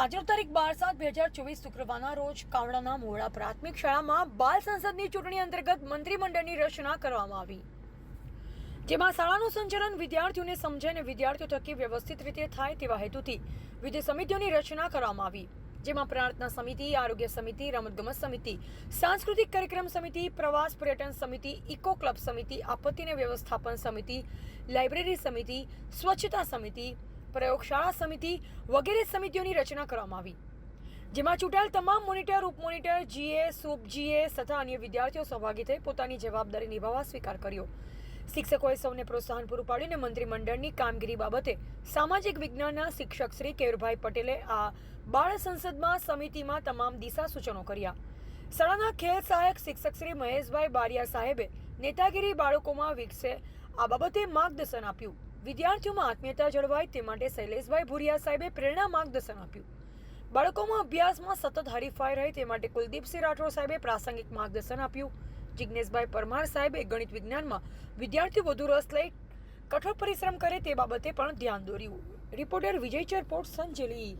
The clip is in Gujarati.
આજનો તારીખ બાર સાત બે હજાર ચોવીસ શુક્રવારના રોજ કાવડાના મોડા પ્રાથમિક શાળામાં બાલ સંસદની ચૂંટણી અંતર્ગત મંત્રીમંડળની રચના કરવામાં આવી. જેમાં શાળાનું સંચાલન વિદ્યાર્થીઓને સમજે અને વિદ્યાર્થીઓ થકી વ્યવસ્થિત રીતે થાય તેવા હેતુથી વિવિધ સમિતિઓની રચના કરવામાં આવી. જેમાં પ્રાર્થના સમિતિ, આરોગ્ય સમિતિ, રમતગમત સમિતિ, સાંસ્કૃતિક કાર્યક્રમ સમિતિ, પ્રવાસ પર્યટન સમિતિ, ઇકો ક્લબ સમિતિ આપત્તિને વ્યવસ્થાપન સમિતિ, લાઇબ્રેરી સમિતિ, સ્વચ્છતા સમિતિ પ્રયોગશાળા સમિતિ વગેરે સમિતિઓની રચના કરવામાં આવી. જેમાં ચૂંટાયેલ તમામ મોનિટર, ઉપમોનિટર, જીએ સુપ જીએ તથા અન્ય વિદ્યાર્થીઓ સહભાગી થઈ પોતાની જવાબદારી નિભાવવા સ્વીકાર કર્યો. શિક્ષકોએ સૌને પ્રોત્સાહન પૂરું પાડ્યું અને મંત્રીમંડળની કામગીરી બાબતે સામાજિક વિજ્ઞાનના શિક્ષક શ્રી કેયુરભાઈ પટેલે આ બાળ સંસદમાં સમિતિમાં તમામ દિશા સૂચનો કર્યા. શાળાના ખેલ સહાયક શિક્ષક શ્રી મહેશભાઈ બારિયા સાહેબે નેતાગીરી બાળકોમાં વિકસે આ બાબતે માર્ગદર્શન આપ્યું. વિદ્યાર્થીઓમાં આત્મીયતા જળવાય તે માટે શૈલેષભાઈ ભુરિયા સાહેબે પ્રેરણા માર્ગદર્શન આપ્યું. બાળકોમાં અભ્યાસમાં સતત હરીફાઈ રહે તે માટે કુલદીપસિંહ રાઠોડ સાહેબે પ્રાસંગિક માર્ગદર્શન આપ્યું. જિજ્ઞેશભાઈ પરમાર સાહેબે ગણિત વિજ્ઞાનમાં વિદ્યાર્થીઓ વધુ રસ લઈ કઠોર પરિશ્રમ કરે તે બાબતે પણ ધ્યાન દોર્યું. રિપોર્ટર વિજય ચરપોટ, સંજલી.